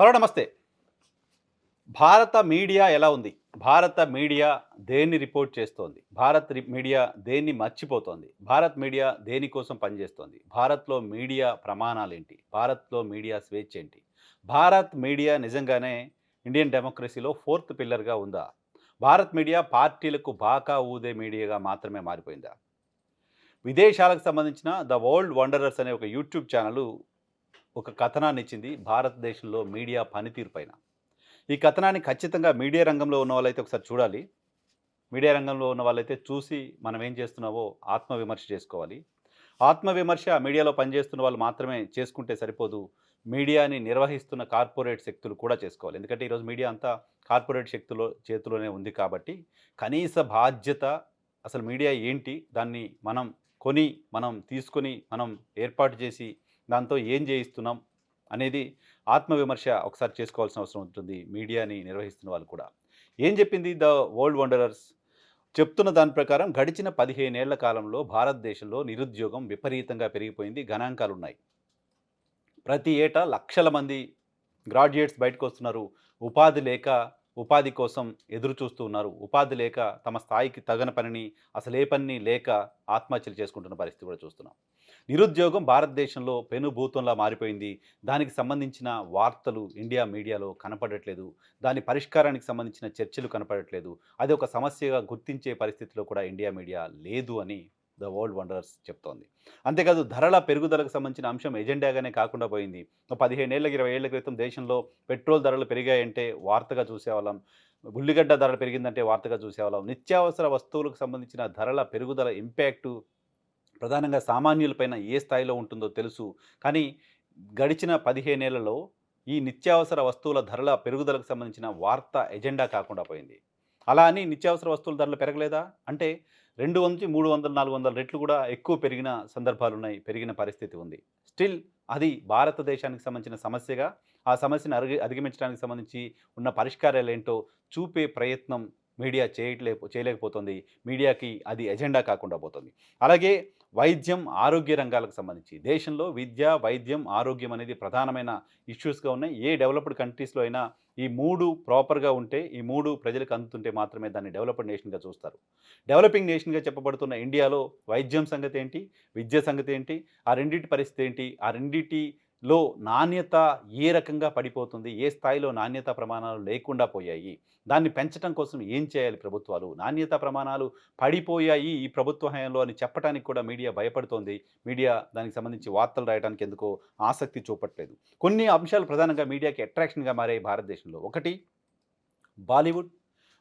Hello నమస్తే. భారత media ఎలా ఉంది? భారత మీడియా దేన్ని రిపోర్ట్ చేస్తోంది? భారత్ మీడియా దేన్ని మర్చిపోతోంది? భారత్ మీడియా దేనికోసం పనిచేస్తోంది? భారత్లో మీడియా ప్రమాణాలు ఏంటి భారత్లో మీడియా స్వేచ్ఛ ఏంటి భారత్ మీడియా నిజంగానే ఇండియన్ డెమోక్రసీలో ఫోర్త్ పిల్లర్గా ఉందా? భారత్ మీడియా పార్టీలకు బాకా ఊదే మీడియాగా మాత్రమే మారిపోయిందా? విదేశాలకు సంబంధించిన ద వరల్డ్ వండరర్స్ అనే ఒక యూట్యూబ్ ఛానల్ ఒక కథనాన్ని ఇచ్చింది భారతదేశంలో మీడియా పనితీరు పైన. ఈ కథనాన్ని ఖచ్చితంగా మీడియా రంగంలో ఉన్న వాళ్ళైతే ఒకసారి చూడాలి. మీడియా రంగంలో ఉన్న వాళ్ళైతే చూసి మనం ఏం చేస్తున్నావో ఆత్మవిమర్శ చేసుకోవాలి. ఆత్మవిమర్శ మీడియాలో పనిచేస్తున్న వాళ్ళు మాత్రమే చేసుకుంటే సరిపోదు. మీడియాని నిర్వహిస్తున్న కార్పొరేట్ శక్తులు కూడా చేసుకోవాలి. ఎందుకంటే ఈరోజు మీడియా అంతా కార్పొరేట్ శక్తులో చేతిలోనే ఉంది కాబట్టి కనీస బాధ్యత అసలు మీడియా ఏంటి? దాన్ని మనం కొని మనం తీసుకొని మనం ఏర్పాటు చేసి దాంతో ఏం చేయిస్తున్నాం అనేది ఆత్మవిమర్శ ఒకసారి చేసుకోవాల్సిన అవసరం ఉంటుంది. మీడియాని నిర్వహిస్తున్న వాళ్ళు కూడా. ఏం చెప్పింది ద వరల్డ్ వండరర్స్? చెప్తున్న దాని ప్రకారం గడిచిన పదిహేనేళ్ళ కాలంలో భారతదేశంలో నిరుద్యోగం విపరీతంగా పెరిగిపోయింది. గణాంకాలు ఉన్నాయి ప్రతి ఏటా లక్షల మంది గ్రాడ్యుయేట్స్ బయటకు వస్తున్నారు. ఉపాధి లేక ఉపాధి కోసం ఎదురు చూస్తూ ఉన్నారు. ఉపాధి లేక తమ స్థాయికి తగన పనిని అసలే పనిని పని లేక ఆత్మహత్యలు చేసుకుంటున్న పరిస్థితి కూడా చూస్తున్నాం. నిరుద్యోగం భారతదేశంలో పెనుభూతంలా మారిపోయింది. దానికి సంబంధించిన వార్తలు ఇండియా మీడియాలో కనపడట్లేదు. దాని పరిష్కారానికి సంబంధించిన చర్చలు కనపడట్లేదు. అది ఒక సమస్యగా గుర్తించే పరిస్థితిలో కూడా ఇండియా మీడియా లేదు అని ద వరల్డ్ వండర్స్ చెప్తోంది. అంతేకాదు ధరల పెరుగుదలకు సంబంధించిన అంశం ఎజెండాగానే కాకుండా పోయింది. పదిహేనేళ్ళకి ఇరవై ఏళ్ళ క్రితం దేశంలో పెట్రోల్ ధరలు పెరిగాయంటే వార్తగా చూసేవాళ్ళం. ఉల్లిగడ్డ ధరలు పెరిగిందంటే వార్తగా చూసేవాళ్ళం. నిత్యావసర వస్తువులకు సంబంధించిన ధరల పెరుగుదల ఇంపాక్టు ప్రధానంగా సామాన్యులపైన ఏ స్థాయిలో ఉంటుందో తెలుసు. కానీ గడిచిన పదిహేనేళ్ళలో ఈ నిత్యావసర వస్తువుల ధరల పెరుగుదలకు సంబంధించిన వార్త ఎజెండా కాకుండా పోయింది. అలా అని నిత్యావసర వస్తువుల ధరలు పెరగలేదా? అంటే రెండు నుంచి మూడు వందల నాలుగు వందల రెట్లు కూడా ఎక్కువ పెరిగిన సందర్భాలు ఉన్నాయి పెరిగిన పరిస్థితి ఉంది. స్టిల్ అది భారతదేశానికి సంబంధించిన సమస్యగా ఆ సమస్యను అరిగి అధిగమించడానికి సంబంధించి ఉన్న పరిష్కారాలు ఏంటో చూపే ప్రయత్నం మీడియా చేయట్లే చేయలేకపోతుంది. మీడియాకి అది ఎజెండా కాకుండా పోతుంది. అలాగే వైద్యం ఆరోగ్య రంగాలకు సంబంధించి. దేశంలో విద్య వైద్యం ఆరోగ్యం అనేది ప్రధానమైన ఇష్యూస్గా ఉన్నాయి. ఏ డెవలప్డ్ కంట్రీస్లో అయినా ఈ మూడు ప్రాపర్గా ఉంటే ఈ మూడు ప్రజలకు అందుతుంటే మాత్రమే దాన్ని డెవలప్డ్ నేషన్గా చూస్తారు. డెవలపింగ్ నేషన్గా చెప్పబడుతున్న ఇండియాలో వైద్యం సంగతి ఏంటి? విద్య సంగతి ఏంటి? ఆ రెండింటి పరిస్థితి ఏంటి? ఆ లో నాణ్యత ఏ రకంగా పడిపోతుంది? ఏ స్థాయిలో నాణ్యత ప్రమాణాలు లేకుండా పోయాయి? దాన్ని పెంచడం కోసం ఏం చేయాలి ప్రభుత్వాలు? నాణ్యత ప్రమాణాలు పడిపోయాయి ఈ ప్రభుత్వ హయాంలో అని చెప్పడానికి కూడా మీడియా భయపడుతోంది. మీడియా దానికి సంబంధించి వార్తలు రాయడానికి ఎందుకో ఆసక్తి చూపట్లేదు. కొన్ని అంశాలు ప్రధానంగా మీడియాకి అట్రాక్షన్గా మారాయి భారతదేశంలో. ఒకటి బాలీవుడ్.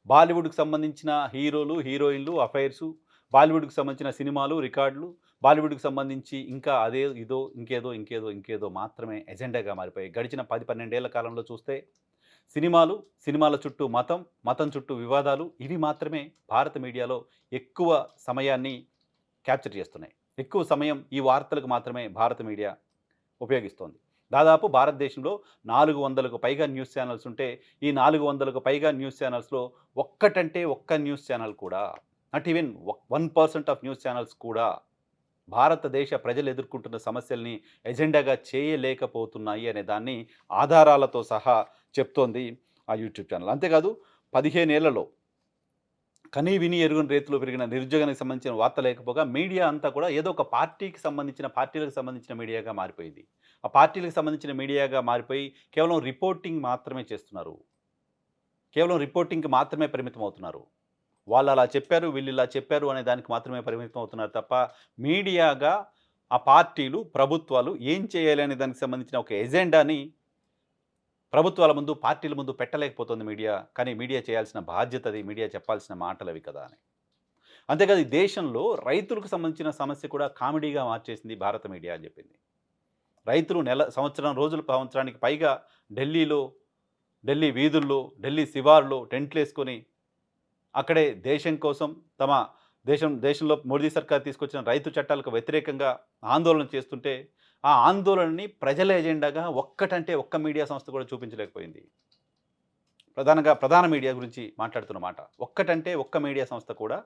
బాలీవుడ్కి సంబంధించిన హీరోలు హీరోయిన్లు అఫైర్సు బాలీవుడ్కి సంబంధించిన సినిమాలు రికార్డులు బాలీవుడ్కి సంబంధించి ఇంకా అదే ఇదో ఇంకేదో ఇంకేదో ఇంకేదో మాత్రమే ఎజెండాగా మారిపోయాయి. గడిచిన పది పన్నెండేళ్ళ కాలంలో చూస్తే సినిమాలు సినిమాల చుట్టూ మతం మతం చుట్టూ వివాదాలు ఇవి మాత్రమే భారత మీడియాలో ఎక్కువ సమయాన్ని క్యాప్చర్ చేస్తున్నాయి. ఎక్కువ సమయం ఈ వార్తలకు మాత్రమే భారత మీడియా ఉపయోగిస్తోంది. దాదాపు భారతదేశంలో నాలుగు వందలకు పైగా న్యూస్ ఛానల్స్ ఉంటే ఈ నాలుగు వందలకు పైగా న్యూస్ ఛానల్స్లో ఒక్కటంటే ఒక్క న్యూస్ ఛానల్ కూడా not even one percent of news channels కూడా భారతదేశ ప్రజలు ఎదుర్కొంటున్న సమస్యల్ని ఎజెండాగా చేయలేకపోతున్నాయి అనే దాన్ని ఆధారాలతో సహా చెప్తోంది ఆ యూట్యూబ్ ఛానల్ అంతేకాదు పదిహేనేళ్ళలో కనీ విని ఎరుగుని రీతిలో పెరిగిన నిరుద్యోగానికి సంబంధించిన వార్త లేకపోగా మీడియా అంతా కూడా ఏదో ఒక పార్టీకి సంబంధించిన పార్టీలకు సంబంధించిన మీడియాగా మారిపోయింది. ఆ పార్టీలకు సంబంధించిన మీడియాగా మారిపోయి కేవలం రిపోర్టింగ్ మాత్రమే చేస్తున్నారు. కేవలం రిపోర్టింగ్కి మాత్రమే పరిమితం అవుతున్నారు వాళ్ళు అలా చెప్పారు వీళ్ళు ఇలా చెప్పారు అనే దానికి మాత్రమే పరిమితం అవుతున్నారు తప్ప మీడియాగా ఆ పార్టీలు ప్రభుత్వాలు ఏం చేయాలి అనే దానికి సంబంధించిన ఒక ఎజెండాని ప్రభుత్వాల ముందు పార్టీల ముందు పెట్టలేకపోతుంది మీడియా. కానీ మీడియా చేయాల్సిన బాధ్యత అది మీడియా చెప్పాల్సిన మాటలు అవి కదా అని. అంతేకాదు ఈ దేశంలో రైతులకు సంబంధించిన సమస్య కూడా కామెడీగా మార్చేసింది భారత మీడియా అని చెప్పింది. రైతులు నెల సంవత్సరం రోజుల సంవత్సరానికి పైగా ఢిల్లీలో ఢిల్లీ వీధుల్లో ఢిల్లీ శివార్లో టెంట్లు వేసుకొని అక్కడే దేశం కోసం తమ దేశం దేశంలో మోడీ సర్కార్ తీసుకొచ్చిన రైతు చట్టాలకు వ్యతిరేకంగా ఆందోళన చేస్తుంటే ఆ ఆందోళనని ప్రజల ఎజెండాగా ఒక్కటంటే ఒక్క మీడియా సంస్థ కూడా చూపించలేకపోయింది. ప్రధానంగా ప్రధాన మీడియా గురించి మాట్లాడుతున్న మాట ఒక్కటంటే ఒక్క మీడియా సంస్థ కూడా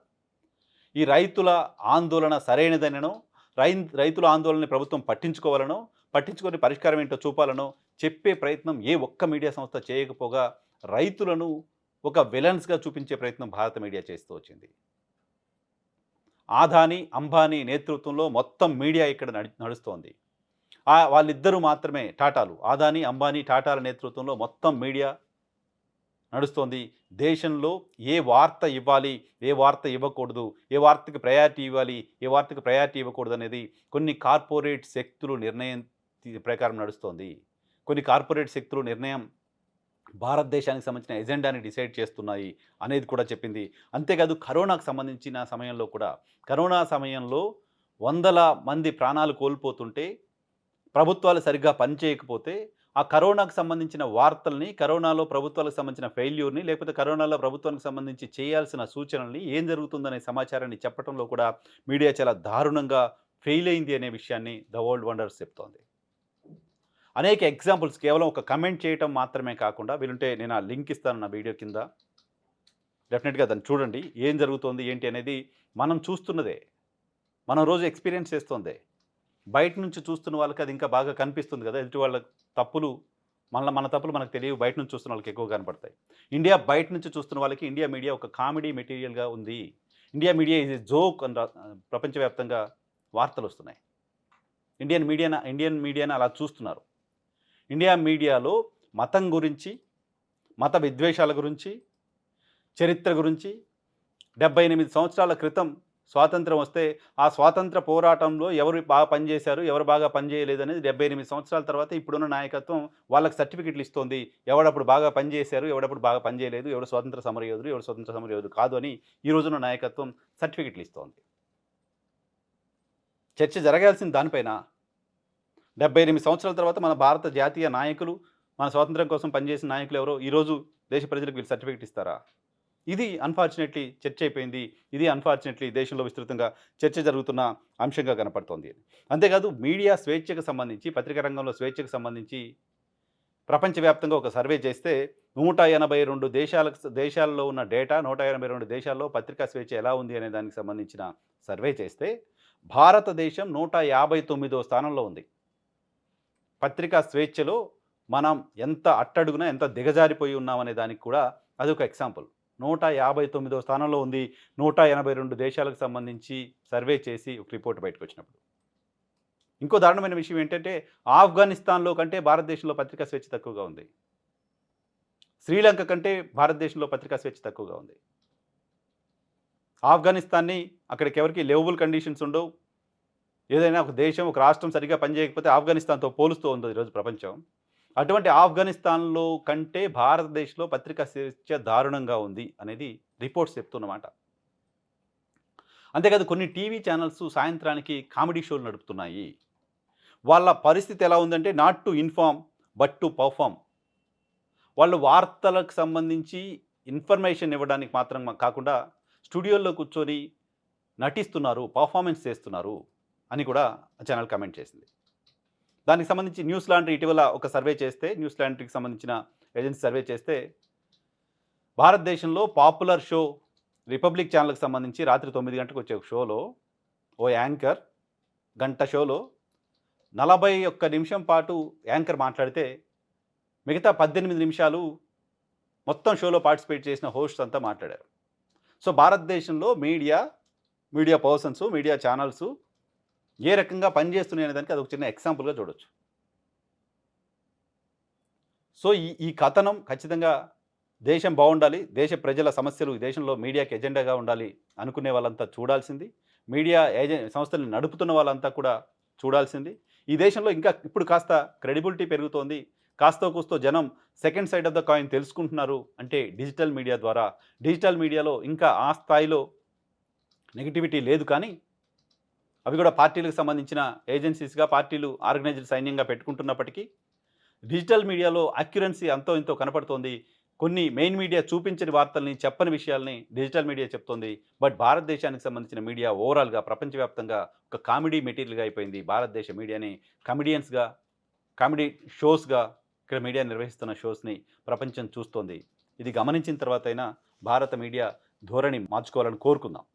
ఈ రైతుల ఆందోళన సరైనదనో రై రైతుల ఆందోళనని ప్రభుత్వం పట్టించుకోవాలనో పట్టించుకొని పరిష్కారం ఏంటో చూపాలనో చెప్పే ప్రయత్నం ఏ ఒక్క మీడియా సంస్థ చేయకపోగా రైతులను ఒక విలన్స్గా చూపించే ప్రయత్నం భారత మీడియా చేస్తూ వచ్చింది. ఆదాని అంబానీ నేతృత్వంలో మొత్తం మీడియా ఇక్కడ నడుస్తోంది. ఆ వాళ్ళిద్దరూ మాత్రమే టాటాలు. ఆదాని అంబానీ టాటాల నేతృత్వంలో మొత్తం మీడియా నడుస్తోంది. దేశంలో ఏ వార్త ఇవ్వాలి ఏ వార్త ఇవ్వకూడదు ఏ వార్తకి ప్రయారిటీ ఇవ్వాలి ఏ వార్తకి ప్రయారిటీ ఇవ్వకూడదు అనేది కొన్ని కార్పొరేట్ శక్తులు నిర్ణయం ప్రకారం నడుస్తోంది. కొన్ని కార్పొరేట్ శక్తులు నిర్ణయం భారతదేశానికి సంబంధించిన ఎజెండాని డిసైడ్ చేస్తున్నాయి అనేది కూడా చెప్పింది. అంతేకాదు కరోనాకు సంబంధించిన సమయంలో కూడా కరోనా సమయంలో వందల మంది ప్రాణాలు కోల్పోతుంటే ప్రభుత్వాలు సరిగ్గా పనిచేయకపోతే ఆ కరోనాకు సంబంధించిన వార్తల్ని కరోనాలో ప్రభుత్వాలకు సంబంధించిన ఫెయిల్యూర్ని లేకపోతే కరోనాలో ప్రభుత్వానికి సంబంధించి చేయాల్సిన సూచనల్ని ఏం జరుగుతుందనే సమాచారాన్ని చెప్పడంలో కూడా మీడియా చాలా దారుణంగా ఫెయిల్ అయింది అనే విషయాన్ని ద వరల్డ్ వండర్స్ చెప్తోంది. అనేక ఎగ్జాంపుల్స్ కేవలం ఒక కమెంట్ చేయటం మాత్రమే కాకుండా వీలుంటే నేను ఆ లింక్ ఇస్తాను నా వీడియో కింద. డెఫినెట్గా దాన్ని చూడండి. ఏం జరుగుతోంది ఏంటి అనేది మనం చూస్తున్నదే. మనం రోజు ఎక్స్పీరియన్స్ చేస్తోందే. బయట నుంచి చూస్తున్న వాళ్ళకి అది ఇంకా బాగా కనిపిస్తుంది కదా. ఎదుటి వాళ్ళ తప్పులు మన మన తప్పులు మనకు తెలియవు. బయట నుంచి చూస్తున్న వాళ్ళకి ఎక్కువ కనపడతాయి. ఇండియా బయట నుంచి చూస్తున్న వాళ్ళకి ఇండియా మీడియా ఒక కామెడీ మెటీరియల్గా ఉంది. India media is a joke అని ప్రపంచవ్యాప్తంగా వార్తలు వస్తున్నాయి. ఇండియన్ మీడియా ఇండియన్ మీడియాని అలా చూస్తున్నారు. ఇండియా మీడియాలో మతం గురించి మత విద్వేషాల గురించి చరిత్ర గురించి డెబ్బై ఎనిమిది సంవత్సరాల క్రితం స్వాతంత్రం వస్తే ఆ స్వాతంత్ర పోరాటంలో ఎవరు బాగా పనిచేశారు ఎవరు బాగా పనిచేయలేదు అనేది డెబ్బై ఎనిమిది సంవత్సరాల తర్వాత ఇప్పుడున్న నాయకత్వం వాళ్ళకి సర్టిఫికెట్లు ఇస్తోంది. ఎవడప్పుడు బాగా పనిచేశారు ఎవడప్పుడు బాగా పనిచేయలేదు ఎవడు స్వాతంత్ర సమరయోధుడు ఎవడు స్వాతంత్ర సమరయోధుడు కాదు అని ఈ రోజున నాయకత్వం సర్టిఫికెట్లు ఇస్తోంది. చర్చ జరగాల్సిన దానిపైన డెబ్బై ఎనిమిది సంవత్సరాల తర్వాత మన భారత జాతీయ నాయకులు మన స్వాతంత్రం కోసం పనిచేసిన నాయకులు ఎవరో ఈరోజు దేశ ప్రజలకు వీళ్ళు సర్టిఫికెట్ ఇస్తారా? ఇది అన్ఫార్చునేట్లీ చర్చ అయిపోయింది. ఇది అన్ఫార్చునేట్లీ దేశంలో విస్తృతంగా చర్చ జరుగుతున్న అంశంగా కనపడుతోంది. అంతేకాదు మీడియా స్వేచ్ఛకు సంబంధించి పత్రికా రంగంలో స్వేచ్ఛకు సంబంధించి ప్రపంచవ్యాప్తంగా ఒక సర్వే చేస్తే నూట ఎనభై రెండు దేశాలకు దేశాల్లో ఉన్న డేటా నూట ఎనభై రెండు దేశాల్లో పత్రికా స్వేచ్ఛ ఎలా ఉంది అనే దానికి సంబంధించిన సర్వే చేస్తే భారతదేశం నూట యాభై తొమ్మిదో స్థానంలో ఉంది. పత్రికా స్వేచ్ఛలో మనం ఎంత అట్టడుగున ఎంత దిగజారిపోయి ఉన్నామనే దానికి కూడా అదొక ఎగ్జాంపుల్. నూట యాభై తొమ్మిదో స్థానంలో ఉంది నూట ఎనభై రెండు దేశాలకు సంబంధించి సర్వే చేసి ఒక రిపోర్ట్ బయటకు వచ్చినప్పుడు ఇంకో దారుణమైన విషయం ఏంటంటే ఆఫ్ఘనిస్తాన్లో కంటే భారతదేశంలో పత్రికా స్వేచ్ఛ తక్కువగా ఉంది. శ్రీలంక కంటే భారతదేశంలో పత్రికా స్వేచ్ఛ తక్కువగా ఉంది. ఆఫ్ఘనిస్తాన్ని అక్కడికి ఎవరికి లెవబుల్ కండిషన్స్ ఉండవు. ఏదైనా ఒక దేశం ఒక రాష్ట్రం సరిగ్గా పనిచేయకపోతే ఆఫ్ఘనిస్తాన్తో పోలుస్తూ ఉంది ఈరోజు ప్రపంచం. అటువంటి ఆఫ్ఘనిస్తాన్లో కంటే భారతదేశంలో పత్రికా స్వేచ్ఛ దారుణంగా ఉంది అనేది రిపోర్ట్స్ చెప్తున్నమాట. అంతేకాదు కొన్ని టీవీ ఛానల్స్ సాయంత్రానికి కామెడీ షోలు నడుపుతున్నాయి. వాళ్ళ పరిస్థితి ఎలా ఉందంటే not to inform but to perform వాళ్ళు వార్తలకు సంబంధించి ఇన్ఫర్మేషన్ ఇవ్వడానికి మాత్రం కాకుండా స్టూడియోలో కూర్చొని నటిస్తున్నారు పర్ఫార్మెన్స్ చేస్తున్నారు. అని కూడా ఆ ఛానల్ కమెంట్ చేసింది. దానికి సంబంధించి న్యూస్ లాంటి ఇటీవల ఒక సర్వే చేస్తే న్యూస్ లాంటికి సంబంధించిన ఏజెన్సీ సర్వే చేస్తే భారతదేశంలో పాపులర్ షో రిపబ్లిక్ ఛానల్కి సంబంధించి రాత్రి తొమ్మిది గంటలకు వచ్చే ఒక షోలో ఓ యాంకర్ గంట షోలో నలభై ఒక్క నిమిషం పాటు యాంకర్ మాట్లాడితే మిగతా పద్దెనిమిది నిమిషాలు మొత్తం షోలో పార్టిసిపేట్ చేసిన హోస్ట్స్ అంతా మాట్లాడారు. సో భారతదేశంలో media media persons media channels ఏ రకంగా పనిచేస్తున్నాయి అనే దానికి అది ఒక చిన్న ఎగ్జాంపుల్గా చూడొచ్చు. సో ఈ ఈ కథనం ఖచ్చితంగా దేశం బాగుండాలి దేశ ప్రజల సమస్యలు ఈ దేశంలో మీడియాకి ఎజెండాగా ఉండాలి అనుకునే వాళ్ళంతా చూడాల్సింది. మీడియా ఏజెన్ సంస్థల్ని నడుపుతున్న వాళ్ళంతా కూడా చూడాల్సింది. ఈ దేశంలో ఇంకా ఇప్పుడు కాస్త క్రెడిబిలిటీ పెరుగుతోంది. కాస్తో కూస్తో జనం second side of the coin తెలుసుకుంటున్నారు అంటే డిజిటల్ మీడియా ద్వారా. డిజిటల్ మీడియాలో ఇంకా ఆ స్థాయిలో నెగిటివిటీ లేదు కానీ అవి కూడా పార్టీలకు సంబంధించిన ఏజెన్సీస్గా పార్టీలు ఆర్గనైజ్డ్ సైన్యంగా పెట్టుకుంటున్నప్పటికీ డిజిటల్ మీడియాలో అక్యురెన్సీ అంతో ఇంతో కనపడుతోంది. కొన్ని మెయిన్ మీడియా చూపించని వార్తల్ని చెప్పని విషయాల్ని డిజిటల్ మీడియా చెప్తోంది. బట్ భారతదేశానికి సంబంధించిన మీడియా ఓవరాల్గా ప్రపంచవ్యాప్తంగా ఒక కామెడీ మెటీరియల్గా అయిపోయింది. భారతదేశ మీడియాని కామెడియన్స్గా కామెడీ షోస్గా ఇక్కడ మీడియా నిర్వహిస్తున్న షోస్ని ప్రపంచం చూస్తోంది. ఇది గమనించిన తర్వాత అయినా భారత మీడియా ధోరణి మార్చుకోవాలని కోరుకుందాం.